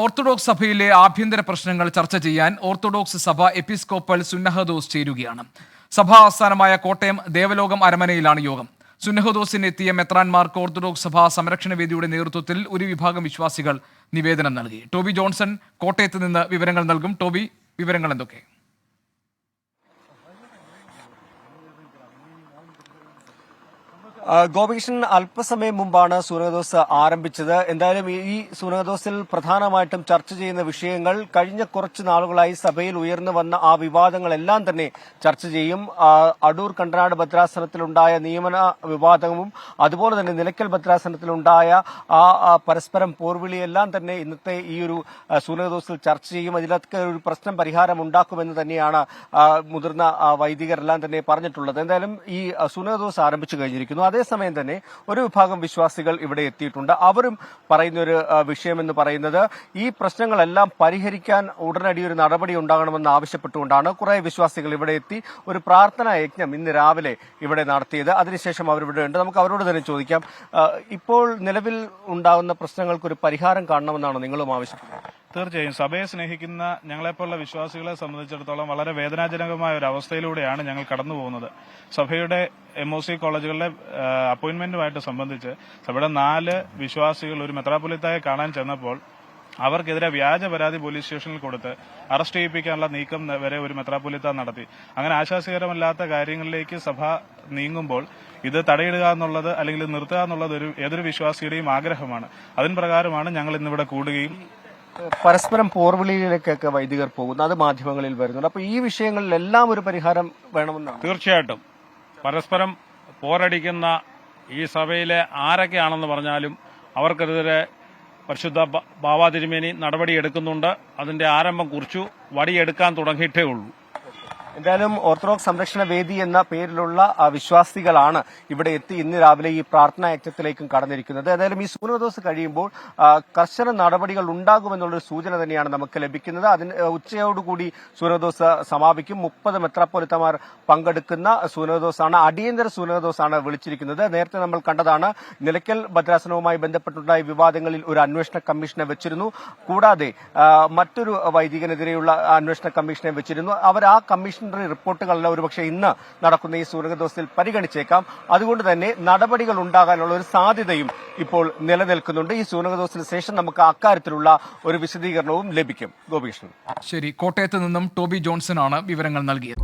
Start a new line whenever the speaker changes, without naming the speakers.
Orthodox സഭയിലെ ആഭ്യന്തര പ്രശ്നങ്ങൾ ചർച്ച ചെയ്യാൻ ഓർത്തഡോക്സ് സഭ എപ്പിസ്കോപ്പൽ സുന്നഹദോസ് ചേരുകയാണ്. സഭാ ആസ്ഥാനമായ കോട്ടയം ദേവലോകം അരമനയിലാണ് യോഗം. സുന്നഹദോസിന് എത്തിയ മെത്രാൻമാർക്ക് ഓർത്തഡോക്സ് സഭാ സംരക്ഷണ വേദിയുടെ നേതൃത്വത്തിൽ ഒരു വിഭാഗം വിശ്വാസികൾ നിവേദനം നൽകി. ടോബി ജോൺസൺ കോട്ടയത്ത് നിന്ന് വിവരങ്ങൾ നൽകും. ടോബി വിവരങ്ങൾ എന്തൊക്കെ?
ഗോപികൃഷ്ണൻ അല്പസമയം മുമ്പാണ് സൂനകദോസ് ആരംഭിച്ചത്. എന്തായാലും ഈ- സൂനകദോസിൽ പ്രധാനമായിട്ടും ചർച്ച ചെയ്യുന്ന വിഷയങ്ങൾ കഴിഞ്ഞ കുറച്ച് നാളുകളായി സഭയിൽ ഉയർന്നു വന്ന ആ വിവാദങ്ങളെല്ലാം തന്നെ ചർച്ച ചെയ്യും. അടൂർ കണ്ടനാട് ഭദ്രാസനത്തിലുണ്ടായ നിയമന വിവാദവും അതുപോലെ തന്നെ നിലയ്ക്കൽ ഭദ്രാസനത്തിലുണ്ടായ ആ പരസ്പരം പോർവിളിയെല്ലാം തന്നെ ഇന്നത്തെ ഈ ഒരു സൂനകദോസിൽ ചർച്ച ചെയ്യും. അതിലൊക്കെ ഒരു പ്രശ്നം പരിഹാരം ഉണ്ടാക്കുമെന്ന് തന്നെയാണ് മുതിർന്ന വൈദികരെല്ലാം തന്നെ പറഞ്ഞിട്ടുള്ളത്. എന്തായാലും ഈ സൂനകദോസ് ആരംഭിച്ചു കഴിഞ്ഞിരിക്കുന്നു. അതേസമയം തന്നെ ഒരു വിഭാഗം വിശ്വാസികൾ ഇവിടെ എത്തിയിട്ടുണ്ട്. അവരും പറയുന്ന ഒരു വിഷയമെന്ന് പറയുന്നത് ഈ പ്രശ്നങ്ങളെല്ലാം പരിഹരിക്കാൻ ഉടനടി ഒരു നടപടി ഉണ്ടാകണമെന്ന് ആവശ്യപ്പെട്ടുകൊണ്ടാണ് കുറെ വിശ്വാസികൾ ഇവിടെ എത്തി ഒരു പ്രാർത്ഥനാ യജ്ഞം ഇന്ന് രാവിലെ ഇവിടെ നടത്തിയത്. അതിനുശേഷം അവരിവിടെ ഉണ്ട്. നമുക്ക് അവരോട് തന്നെ ചോദിക്കാം. ഇപ്പോൾ നിലവിൽ ഉണ്ടാകുന്ന പ്രശ്നങ്ങൾക്ക് ഒരു പരിഹാരം കാണണമെന്നാണ് നിങ്ങളും ആവശ്യപ്പെടുന്നത്
തീർച്ചയായും സഭയെ സ്നേഹിക്കുന്ന ഞങ്ങളെപ്പോലുള്ള വിശ്വാസികളെ സംബന്ധിച്ചിടത്തോളം വളരെ വേദനാജനകമായ ഒരു അവസ്ഥയിലൂടെയാണ് ഞങ്ങൾ കടന്നു പോകുന്നത്. സഭയുടെ എം ഒ സി കോളേജുകളിലെ അപ്പോയിന്റ്മെന്റുമായിട്ട് സംബന്ധിച്ച് സഭയുടെ നാല് വിശ്വാസികൾ ഒരു മെത്രാപൊലിത്തായി കാണാൻ ചെന്നപ്പോൾ അവർക്കെതിരെ വ്യാജ പരാതി പോലീസ് സ്റ്റേഷനിൽ കൊടുത്ത് അറസ്റ്റ് ചെയ്യിപ്പിക്കാനുള്ള നീക്കം വരെ ഒരു മെത്രാപൊലിത്ത നടത്തി. അങ്ങനെ ആശാസ്യകരമല്ലാത്ത കാര്യങ്ങളിലേക്ക് സഭ നീങ്ങുമ്പോൾ ഇത് തടയിടുക എന്നുള്ളത് അല്ലെങ്കിൽ നിർത്തുക എന്നുള്ളത് ഒരു ഏതൊരു വിശ്വാസിയുടെയും ആഗ്രഹമാണ്. അതിൻ പ്രകാരമാണ് ഞങ്ങൾ ഇന്നിവിടെ കൂടുകയും
പരസ്പരം പോർവിളിയിലേക്കൊക്കെ വൈദികർ പോകുന്നു അത് മാധ്യമങ്ങളിൽ വരുന്നുണ്ട്. അപ്പൊ ഈ വിഷയങ്ങളിലെല്ലാം ഒരു പരിഹാരം വേണമെന്നാണ്.
തീർച്ചയായിട്ടും. പരസ്പരം പോരടിക്കുന്ന ഈ സഭയിലെ ആരൊക്കെയാണെന്ന് പറഞ്ഞാലും അവർക്കെതിരെ പരിശുദ്ധ ബാബാ തിരുമേനി നടപടിയെടുക്കുന്നുണ്ട്. അതിന്റെ ആരംഭം കുറിച്ചു വടിയെടുക്കാൻ തുടങ്ങിയിട്ടേ ഉള്ളൂ.
എന്തായാലും ഓർത്തഡോക്സ് സംരക്ഷണ വേദി എന്ന പേരിലുള്ള വിശ്വാസികളാണ് ഇവിടെ എത്തി ഇന്ന് രാവിലെ ഈ പ്രാർത്ഥനാ യജ്ഞത്തിലേക്കും കടന്നിരിക്കുന്നത്. എന്തായാലും ഈ സൂര്യദോസ് കഴിയുമ്പോൾ ആ, കർശന നടപടികൾ ഉണ്ടാകുമെന്നുള്ളൊരു സൂചന തന്നെയാണ് നമുക്ക് ലഭിക്കുന്നത്. അതിന് ഉച്ചയോടുകൂടി സൂര്യദോസ് സമാപിക്കും. മുപ്പത് മെത്രാപ്പൊലിത്തമാർ പങ്കെടുക്കുന്ന സൂര്യദോസാണ് അടിയന്തര സൂര്യദോസാണ് വിളിച്ചിരിക്കുന്നത്. നേരത്തെ നമ്മൾ കണ്ടതാണ് നിലയ്ക്കൽ ഭദ്രാസനവുമായി ബന്ധപ്പെട്ടുണ്ടായ വിവാദങ്ങളിൽ ഒരു അന്വേഷണ കമ്മീഷനെ വെച്ചിരുന്നു. കൂടാതെ മറ്റൊരു വൈദികനെതിരെയുള്ള അന്വേഷണ കമ്മീഷനെ വെച്ചിരുന്നു. അവർ ആ കമ്മീഷണറി റിപ്പോർട്ടുകളല്ല ഒരുപക്ഷെ ഇന്ന് നടക്കുന്ന ഈ സൂര്യദോസിൽ പരിഗണിച്ചേക്കാം. അതുകൊണ്ട് തന്നെ നടപടികൾ ഉണ്ടാകാനുള്ള ഒരു സാധ്യതയും ഇപ്പോൾ നിലനിൽക്കുന്നുണ്ട്. ഈ സൂര്യദോസിന് ശേഷം നമുക്ക് അക്കാര്യത്തിലുള്ള ഒരു വിശദീകരണവും ലഭിക്കും. ഗോപികൃഷ്ണൻ.
ശരി കോട്ടയത്ത് നിന്നും ടോബി ജോൺസൺ ആണ് വിവരങ്ങൾ നൽകിയത്.